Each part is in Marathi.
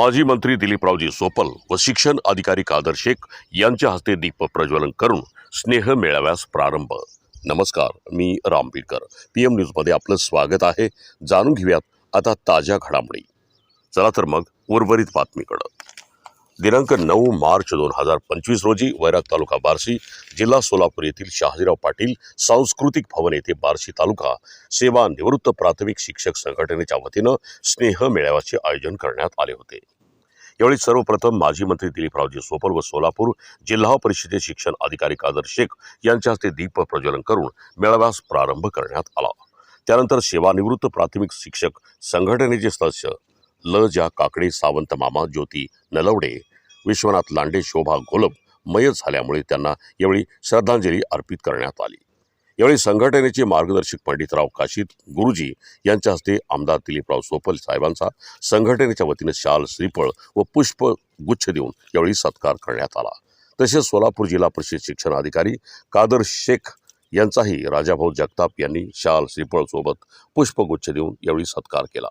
माजी मंत्री दिलीपरावजी सोपल व शिक्षण अधिकारी कादर शेख यांच्या हस्ते दीप प्रज्वलन करून स्नेह मेळाव्यास प्रारंभ. नमस्कार मी राम बीडकर पी एम न्यूजमध्ये आपलं स्वागत आहे. जाणून घेऊयात आता ताज्या घडामोडी. चला तर मग उर्वरित बातमीकडं. दिनांक नऊ मार्च दोन हजार पंचवीस रोजी वैराग तालुका बार्शी जिल्हा सोलापूर येथील शहाजीराव पाटील सांस्कृतिक भवन येथे बार्शी तालुका सेवा निवृत्त प्राथमिक शिक्षक संघटनेच्या वतीनं स्नेह मेळाव्याचे आयोजन करण्यात आले होते. यावेळी सर्वप्रथम माजी मंत्री दिलीपरावजी सोपल व सोलापूर जिल्हा परिषदेचे शिक्षण अधिकारी कादर शेख यांच्या हस्ते दीप प्रज्वलन करून मेळाव्यास प्रारंभ करण्यात आला. त्यानंतर सेवानिवृत्त प्राथमिक शिक्षक संघटनेचे सदस्य ल. जा काकडे सावंत मामा ज्योती नलवडे विश्वनाथ लांडे शोभा घोलप मयत झाल्यामुळे त्यांना यावेळी श्रद्धांजली अर्पित करण्यात आली. यावेळी संघटनेचे मार्गदर्शक पंडितराव काशीद गुरुजी यांच्या हस्ते आमदार दिलीपराव सोपल साहेबांचा संघटनेच्या वतीनं शाल श्रीफळ व पुष्प गुच्छ देऊन यावेळी सत्कार करण्यात आला. तसेच सोलापूर जिल्हा परिषद शिक्षण अधिकारी कादर शेख यांचाही राजाभाऊ जगताप यांनी शाल श्रीफळ सोबत पुष्पगुच्छ देऊन यावेळी सत्कार केला.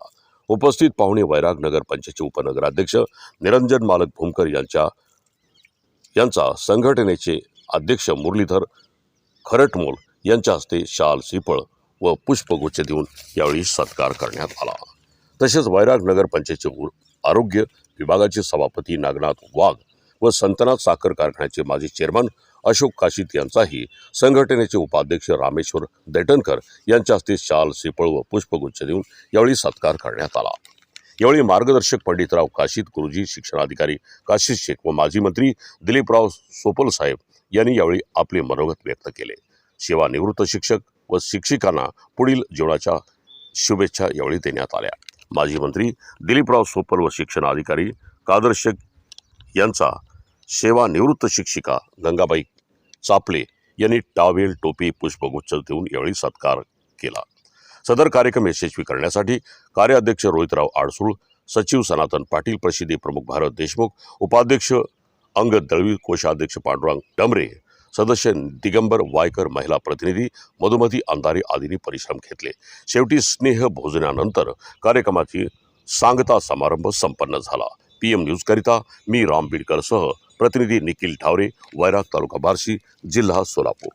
उपस्थित पाहुणे वैराग नगर पंचायतचे उपनगराध्यक्ष निरंजन मालक भूमकर यांच्या यांचा संघटनेचे अध्यक्ष मुरलीधर खरटमोल यांच्या हस्ते शाल सिपळ व पुष्पगुच्छ देऊन यावेळी सत्कार करण्यात आला. तसेच वैराग नगर पंचायतचे आरोग्य विभागाचे सभापती नागनाथ वाघ व संतनाथ साखर कारखान्याचे माजी चेअरमन अशोक काशीत यांचाही संघटनेचे उपाध्यक्ष रामेश्वर दैटणकर यांच्या हस्ते शाल सिपळ व पुष्पगुच्छ देऊन यावेळी सत्कार करण्यात आला. यावेळी मार्गदर्शक पंडितराव काशीत गुरुजी शिक्षणाधिकारी काशीद शेख व माजी मंत्री दिलीपराव सोपल साहेब यांनी यावेळी आपले मनोगत व्यक्त केले. सेवानिवृत्त शिक्षक व शिक्षिकांना पुढील जीवनाच्या शुभेच्छा यावेळी देण्यात आल्या. माजी मंत्री दिलीपराव सोपल व शिक्षण अधिकारी कादर शेख यांचा सेवानिवृत्त शिक्षिका गंगाबाई चापले यांनी टावेल टोपी पुष्पगुच्छ देऊन यावेळी सत्कार केला. सदर कार्यक्रम यशस्वी करण्यासाठी कार्याध्यक्ष रोहितराव आडसूळ सचिव सनातन पाटील प्रसिद्धी प्रमुख भारत देशमुख उपाध्यक्ष अंगद दळवी कोषाध्यक्ष पांडुरंग डमरे सदस्य दिगंबर वायकर महिला प्रतिनिधी मधुमती अंधारे आदींनी परिश्रम घेतले. शेवटी स्नेह भोजनानंतर कार्यक्रमाची सांगता समारंभ संपन्न झाला. पी एम न्यूजकरिता मी राम बिडकरसह प्रतिनिधी निखिल ठावरे वैराग तालुका बार्शी जिल्हा सोलापूर।